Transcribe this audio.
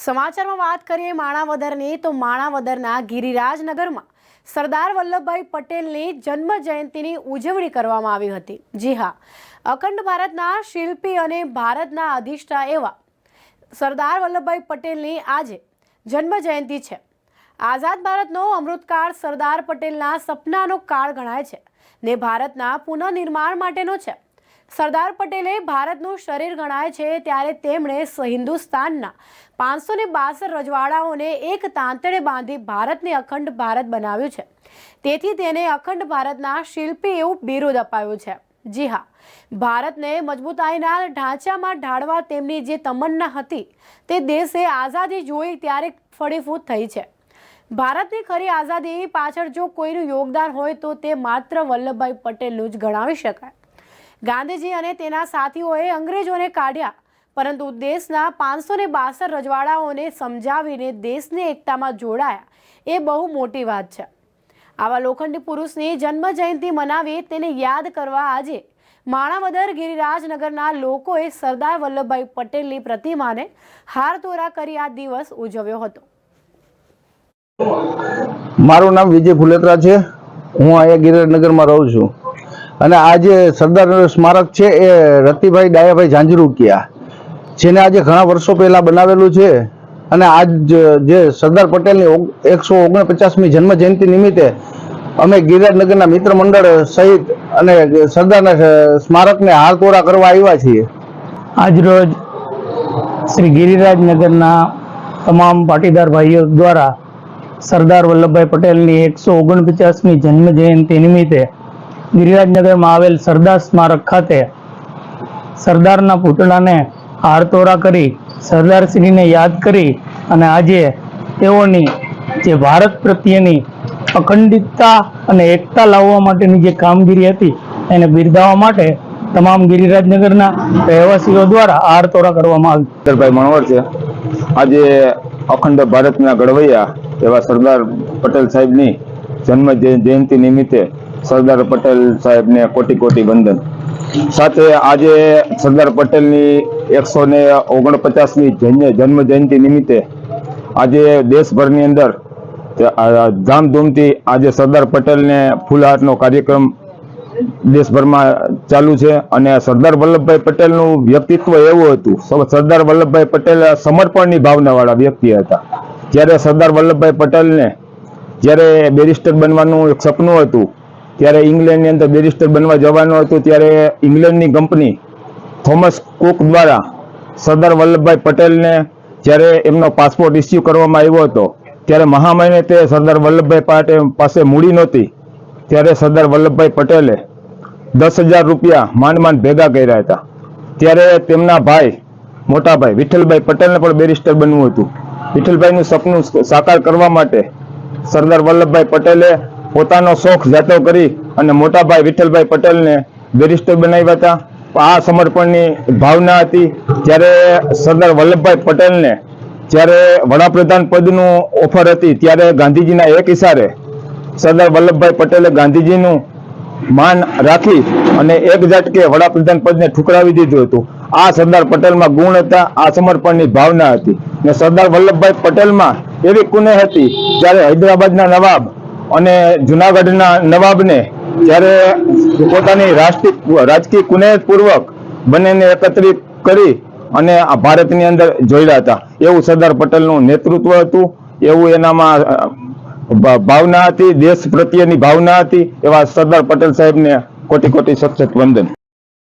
સમાચારમાં વાત કરીએ માણાવદરની, તો માણાવદરના ગિરિરાજનગરમાં સરદાર વલ્લભભાઈ પટેલની જન્મ જયંતિની ઉજવણી કરવામાં આવી હતી. જી હા, અખંડ ભારતના શિલ્પી અને ભારતના અધિષ્ઠા એવા સરદાર વલ્લભભાઈ પટેલની આજે જન્મ જયંતિ છે. આઝાદ ભારતનો અમૃતકાળ સરદાર પટેલના સપનાનો કાળ ગણાય છે ને ભારતના પુનઃનિર્માણ માટેનો છે. સરદાર પટેલે ભારતનું શરીર ગણાય છે ત્યારે તેમણે હિન્દુસ્તાનના પાંચસો ને બાસઠ રજવાડાઓને એક તાંતણે બાંધી ભારતને અખંડ ભારત બનાવ્યું છે. તેથી તેને અખંડ ભારતના શિલ્પી એવું બિરુદ અપાયું છે. જી હા, ભારતને મજબૂતાઈના ઢાંચામાં ઢાળવા તેમની જે તમન્ના હતી તે દેશે આઝાદી જોઈ ત્યારે ફળીફૂટ થઈ છે. ભારતની ખરી આઝાદી પાછળ જો કોઈનું યોગદાન હોય તો તે માત્ર વલ્લભભાઈ પટેલનું જ ગણાવી શકાય. ગાંધીજી અને તેના સાથીઓએ અંગ્રેજોને કાઢ્યા. પરંતુ દેશના પાંચસો ને બાસઠ રજવાડાઓને સમજાવીને દેશની એકતામાં જોડાયા. એ બહુ મોટી વાત છે. આવા લોખંડી પુરુષની જન્મ જયંતિ મનાવી તેને યાદ કરવા આજે માણાવદર ગિરિરાજનગરના લોકોએ સરદાર વલ્લભભાઈ પટેલની પ્રતિમાને હાર તોરા કરી આ દિવસ ઉજવ્યો હતો. મારું નામ વિજય ફુલેત્રા છે. હું અહીંયા ગિરિરાજનગરમાં રહું છું. અને આ જે સરદાર સ્મારક છે એ રતિભાઈ ડાયાભાઈ ઝાંઝરૂકિયા જેને આજે ઘણા વર્ષો પહેલા બનાવેલું છે. અને આજ જે સરદાર પટેલની એકસો ઓગણપચાસમી જન્મ જયંતિ નિમિત્તે અમે ગિરિરાજનગરના મિત્ર મંડળ સહિત અને સરદારના સ્મારકને હારતોરા કરવા આવ્યા છીએ. આજરોજ શ્રી ગિરિરાજનગરના તમામ પાટીદાર ભાઈઓ દ્વારા સરદાર વલ્લભભાઈ પટેલની એકસો ઓગણપચાસમી જન્મ જયંતિ નિમિત્તે ગિરિરાજનગરમાં આવેલ સરદાર સ્મારક ખાતે સરદારના પૂતળાને હારતોરા કરી સરદારશ્રીને યાદ કરી અને આજે તેઓની જે ભારત પ્રત્યેની અખંડિતતા અને એકતા લાવવા માટેની જે કામગીરી હતી, એને બિરદાવવા માટે તમામ ગિરિરાજનગરના રહેવાસીઓ દ્વારા હારતોરા કરવામાં આવી. મણવર છે. આજે અખંડ ભારતના ઘડવૈયા એવા સરદાર પટેલ સાહેબની જન્મ જય- જયંતિ નિમિત્તે સરદાર પટેલ સાહેબને કોટી કોટી વંદન. સાથે આજે સરદાર પટેલની એકસો ને ઓગણપચાસમી જન્મ જયંતિ નિમિત્તે આજે દેશભરની અંદર ધામધૂમથી આજે સરદાર પટેલને ફૂલહારનો કાર્યક્રમ દેશભરમાં ચાલુ છે અને સરદાર વલ્લભભાઈ પટેલનું વ્યક્તિત્વ એવું હતું સરદાર વલ્લભભાઈ પટેલ સમર્પણની ભાવનાવાળા વ્યક્તિ હતા. જ્યારે સરદાર વલ્લભભાઈ પટેલને જ્યારે બેરિસ્ટર બનવાનું એક સપનું હતું ત્યારે ઇંગ્લેન્ડની અંદર બેરિસ્ટર બનવા જવાનું હતું, ત્યારે ઇંગ્લેન્ડની કંપની થોમસ કુક દ્વારા સરદાર વલ્લભભાઈ પટેલને જ્યારે એમનો પાસપોર્ટ ઇસ્યુ કરવામાં આવ્યો હતો, ત્યારે મહામહિને તે સરદાર વલ્લભભાઈ પાટે- પાસે મૂડી નહોતી, ત્યારે સરદાર વલ્લભભાઈ પટેલે દસ હજાર રૂપિયા માંડ માંડ ભેગા કર્યા હતા. ત્યારે તેમના ભાઈ, મોટા ભાઈ વિઠ્ઠલભાઈ પટેલને પણ બેરિસ્ટર બનવું હતું. વિઠ્ઠલભાઈનું સપનું સાકાર કરવા માટે સરદાર વલ્લભભાઈ પટેલે પોતાનો શોખ જાતો કરી અને મોટાભાઈ વિઠ્ઠલભાઈ પટેલને બેરિસ્ટર બનાવ્યા હતા. આ સમર્પણની ભાવના હતી. જ્યારે સરદાર વલ્લભભાઈ પટેલને જ્યારે વડાપ્રધાન પદનું ઓફર હતી, ત્યારે ગાંધીજીના એક ઇશારે સરદાર વલ્લભભાઈ પટેલે ગાંધીજીનું માન રાખી અને એક ઝટકે વડાપ્રધાન પદને ઠુકરાવી દીધું હતું. આ સરદાર પટેલમાં ગુણ હતા, આ સમર્પણની ભાવના હતી. ને સરદાર વલ્લભભાઈ પટેલમાં એવી કુને હતી, જ્યારે હૈદરાબાદના નવાબ અને જુનાગઢના નવાબને જ્યારે પોતાની રાષ્ટ્રીય રાજકીય કુનેહપૂર્વક બંનેને એકત્રિત કરી અને આ ભારતની અંદર જોડ્યા હતા. એવું સરદાર પટેલનું નેતૃત્વ હતું, એવું એનામાં ભાવના હતી, દેશ પ્રત્યેની ભાવના હતી એવા સરદાર પટેલ સાહેબને કોટી કોટી સખત વંદન.